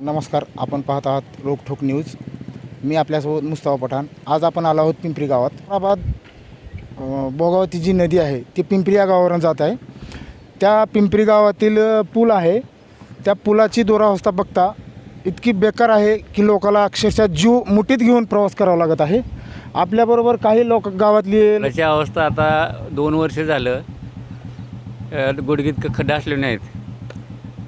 नमस्कार आपण पाहत आहात रोकठोक न्यूज. मी आपल्यासोबत मुस्तफा पठाण. आज आपण आलो आहोत पिंपरी गावात. उस्मानाबाद बोगावती जी नदी आहे ती पिंपरी या गावावरून जात आहे. त्या पिंपरी गावातील पूल आहे. त्या पुलाची दुरावस्था बघता इतकी बेकार आहे की लोकाला अक्षरशः जीव मुठीत घेऊन प्रवास करावा लागत आहे. आपल्याबरोबर काही लोक गावातली अशी अवस्था आता दोन वर्ष झालं. अ, गुडघीत खड्डे असले नाहीत.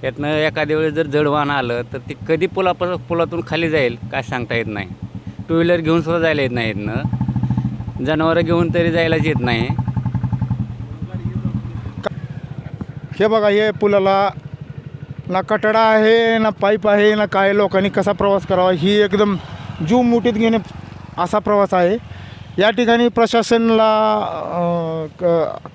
यातनं एखाद्या वेळेस जर जड वाहन आलं तर ते कधी पुला पुलातून खाली जाईल काय सांगता येत नाही. टू व्हीलर घेऊन सुद्धा जायला येत नाही इथनं जनावरं घेऊन तरी जायलाच येत नाही. हे बघा हे पुलाला ना कटडा आहे ना पाईप आहे ना काय लोकांनी कसा प्रवास करावा ही एकदम जीव मुठीत घेणे असा प्रवास आहे. या ठिकाणी प्रशासनाला क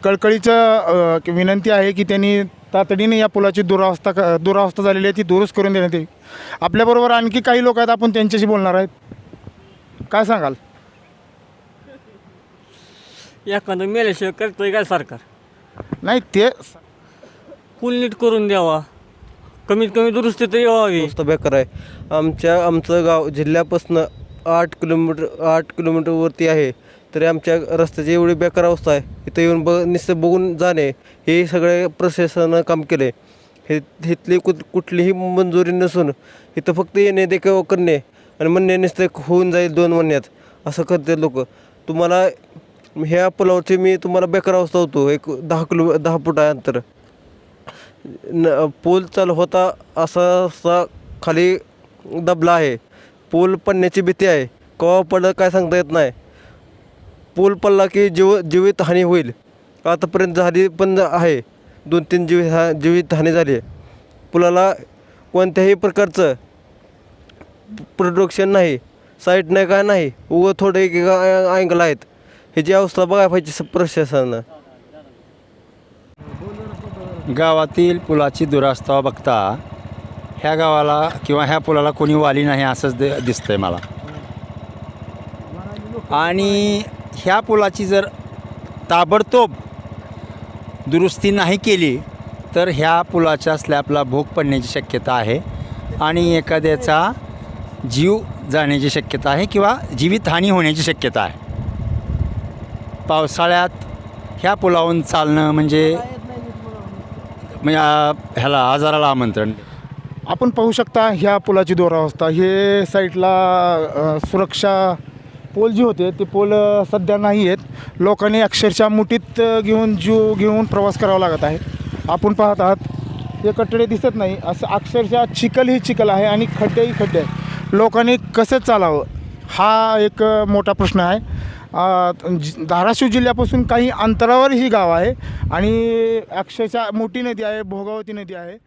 कळकळीचं विनंती आहे की त्यांनी तातडीने या पुलाची दुरावस्था क दुरावस्था झालेली आहे ती दुरुस्त करून देण्यात येईल. आपल्याबरोबर आणखी काही लोक आहेत आपण त्यांच्याशी बोलणार आहेत. काय सांगाल? एखादं मेल्याशिवाय करतोय काय सरकार? नाही ते पूल नीट करून द्यावा. कमीत कमी दुरुस्ती तरी व्हावी रस्ता बेकार आहे. आमच्या आमचं गाव जिल्ह्यापासून आठ किलोमीटर आठ किलोमीटरवरती आहे. तरी आमच्या रस्त्याची एवढी बेकार अवस्था आहे. इथं येऊन बघ नुसतं बघून जाणे. हे सगळे प्रशासनानं काम केले हे इथली कुठ कुठलीही मंजुरी नसून इथं फक्त येणे देखाव करणे आणि म्हणणे नुसतं होऊन जाईल दोन महिन्यात. असं करते लोक. तुम्हाला ह्या पुलावरची मी तुम्हाला बेकार अवस्था होतो. एक दहा किलो दहा फुटा आहे अंतर. न पूल चालू होता असा असा खाली दबला आहे. पूल पडण्याची भीती आहे. केव्हा पडलं काय सांगता येत नाही. पूल पडला की जीव जीवितहानी होईल. आतापर्यंत झाली पण आहे. दोन तीन जीवित हा जीवितहानी झाली आहे. पुलाला कोणत्याही प्रकारचं प्रोडक्शन नाही. साईट नाही काय नाही? उगं थोडे एक अँगल आहेत. ह्याची अवस्था बघायला पाहिजे स- प्रशासनानं. गावातील पुलाची दुरावस्था बघता ह्या गावाला किंवा ह्या पुलाला कोणी वाली नाही असंच दि दिसतंय मला. आणि ह्या पुलाची जर ताबडतोब दुरुस्ती नाही केली तर ह्या पुलाच्या स्लॅबला भोग पडण्याची शक्यता आहे आणि एखाद्याचा जीव जाण्याची शक्यता आहे किंवा जीवितहानी होण्याची शक्यता आहे. पावसाळ्यात ह्या पुलावरून चालणं म्हणजे म्हणजे ह्याला आजाराला आमंत्रण. आपण पाहू शकता ह्या पुलाची दुरावस्था. हे साईडला सुरक्षा पोल जे होते ते पोल सध्या नाही आहेत. लोकांनी अक्षरशः मुठीत घेऊन जीव घेऊन प्रवास करावा लागत आहे. आपण पाहत आहात हे कట్టडे दिसत नाही. असं अक्षरशः चिखल ही चिखल आहे आणि खड्डेही खड्डे आहे लोकांनी कसं चालावं? हा एक मोठा प्रश्न आहे. धाराशिव जिल्ह्यापासून काही अंतरावर ही गाव आहे आणि अक्षरशः मोठी नदी आहे भोगावती नदी आहे.